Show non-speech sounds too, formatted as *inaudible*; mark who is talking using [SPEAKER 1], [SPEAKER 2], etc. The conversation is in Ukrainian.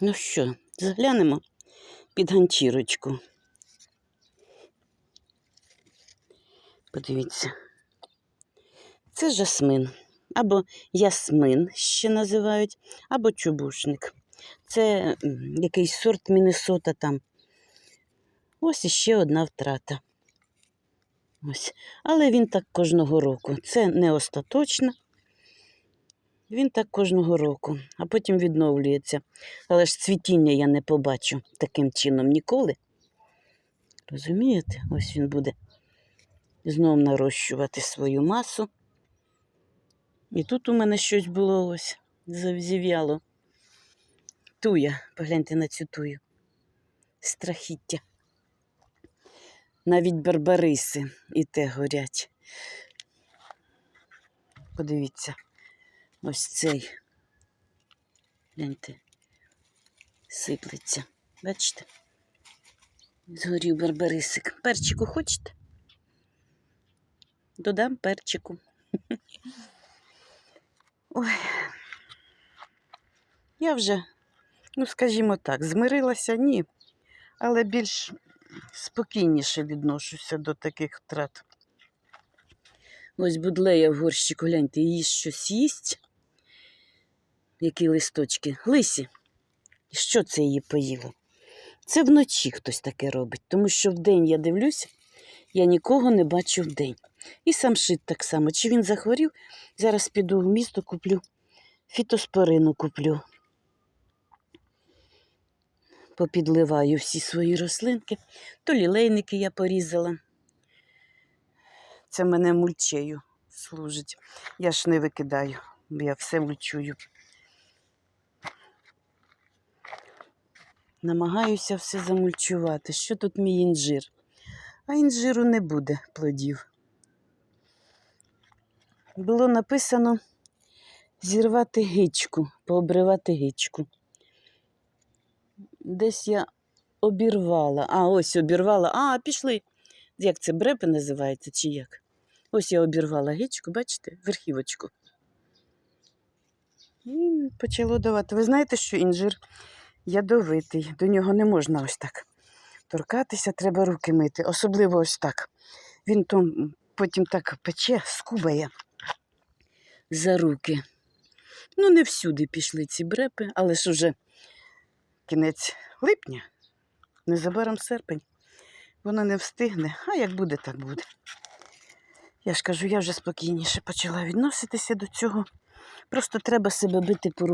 [SPEAKER 1] Ну що, заглянемо під ганчірочку. Подивіться. Це жасмин, або ясмин ще називають, або чубушник. Це якийсь сорт Міннесота там. Ось іще одна втрата. Ось. Але він так кожного року. Це не остаточно. Він так кожного року, а потім відновлюється. Але ж цвітіння я не побачу таким чином ніколи. Розумієте? Ось він буде знов нарощувати свою масу. І тут у мене щось було ось завзів'яло. Туя, погляньте на цю тую. Страхіття. Навіть барбариси і те горять. Подивіться, ось цей. Гляньте, сиплеться. Бачите? Згорів барбарисик. Перчику хочете? Додам перчику. *laughs* Ой. Я вже, ну скажімо так, змирилася, ні, але більш спокійніше відношуся до таких втрат. Ось будлея в горщику, гляньте, її щось їсть. Які листочки? Лисі. І що це її поїло? Це вночі хтось таке робить, тому що вдень я дивлюся, я нікого не бачу вдень. І сам шит так само. Чи він захворів? Зараз піду в місто, куплю фітоспорину куплю. Попідливаю всі свої рослинки. То лілейники я порізала. Це мене мульчею служить. Я ж не викидаю, я все мульчую. Намагаюся все замульчувати. Що тут мій інжир? А інжиру не буде плодів. Було написано зірвати гичку, пообривати гичку. Десь я обірвала. А, ось обірвала. А, пішли. Як це брепи називається, чи як? Ось я обірвала гичку, бачите, верхівочку. І почало давати. Ви знаєте, що інжир ядовитий, до нього не можна ось так торкатися, треба руки мити, особливо ось так. Він то потім так пече, скубає за руки. Ну, не всюди пішли ці брепи, але ж уже кінець липня, незабаром серпень. Воно не встигне, а як буде, так буде. Я ж кажу, я вже спокійніше почала відноситися до цього. Просто треба себе бити по